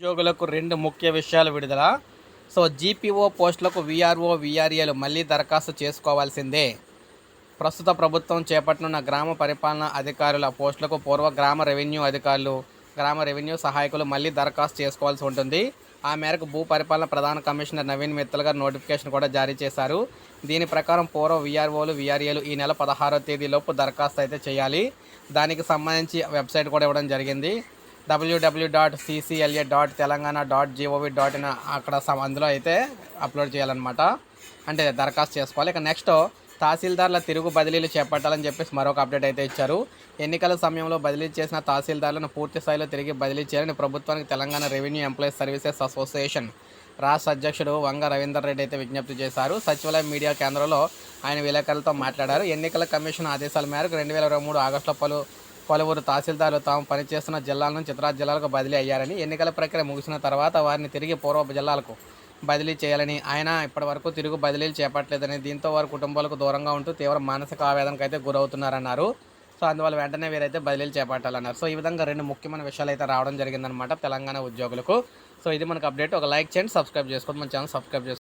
ఉద్యోగులకు రెండు ముఖ్య విషయాలు విడుదల. సో జీపీఓ పోస్టులకు వీఆర్ఓ వీఆర్ఏలు మళ్ళీ దరఖాస్తు చేసుకోవాల్సిందే. ప్రస్తుత ప్రభుత్వం చేపట్టనున్న గ్రామ పరిపాలన అధికారుల పోస్టులకు పూర్వ గ్రామ రెవెన్యూ అధికారులు గ్రామ రెవెన్యూ సహాయకులు మళ్ళీ దరఖాస్తు చేసుకోవాల్సి ఉంటుంది. ఆ మేరకు భూ పరిపాలన ప్రధాన కమిషనర్ నవీన్ మిత్తల్ గారు నోటిఫికేషన్ కూడా జారీ చేశారు. దీని ప్రకారం పూర్వ వీఆర్ఓలు వీఆర్ఏలు ఈ నెల పదహారో తేదీలోపు దరఖాస్తు అయితే చేయాలి. దానికి సంబంధించి వెబ్సైట్ కూడా ఇవ్వడం జరిగింది. WW dot CCLA dot Telangana dot GOV dot in అక్కడ సమ- అందులో అయితే అప్లోడ్ చేయాలన్నమాట. అంటే దరఖాస్తు చేసుకోవాలి. ఇక నెక్స్ట్ తహసీల్దార్ల తిరుగు బదిలీలు చేపట్టాలని చెప్పేసి మరొక అప్డేట్ అయితే ఇచ్చారు. ఎన్నికల సమయంలో బదిలీ చేసిన తహసీల్దార్లను పూర్తి స్థాయిలో తిరిగి బదిలీ చేయాలని ప్రభుత్వానికి Telangana revenue employees services association రాష్ట్ర అధ్యక్షుడు వంగ రవీందర్ రెడ్డి అయితే విజ్ఞప్తి చేశారు. సచివాలయం మీడియా కేంద్రంలో ఆయన విలేకరులతో మాట్లాడారు. ఎన్నికల కమిషన్ ఆదేశాల మేరకు రెండు వేల ఇరవై మూడు ఆగస్టులో పలు పలువురు తహసీల్దార్లు తాము పనిచేస్తున్న జిల్లాల నుంచి ఇతర జిల్లాలకు బదిలీ అయ్యారని ఎన్నికల ప్రక్రియ ముగిసిన తర్వాత వారిని తిరిగి పూర్వ జిల్లాలకు బదిలీ చేయాలని ఆయన ఇప్పటివరకు తిరుగు బదిలీలు చేపట్టలేదని దీంతో వారి కుటుంబాలకు దూరంగా ఉంటూ తీవ్ర మానసిక ఆవేదనకు అయితే గురవుతున్నారన్నారు. సో అందువల్ల వెంటనే వీరైతే బదిలీలు చేపట్టాలన్నారు. సో ఈ విధంగా రెండు ముఖ్యమైన విషయాలు అయితే రావడం జరిగిందనమాట తెలంగాణ ఉద్యోగులకు. సో ఇది మనకు అప్డేట్. ఒక లైక్ చేయండి సబ్స్క్రైబ్ చేసుకోండి. మన ఛానల్ సబ్స్క్రైబ్ చేసుకోండి.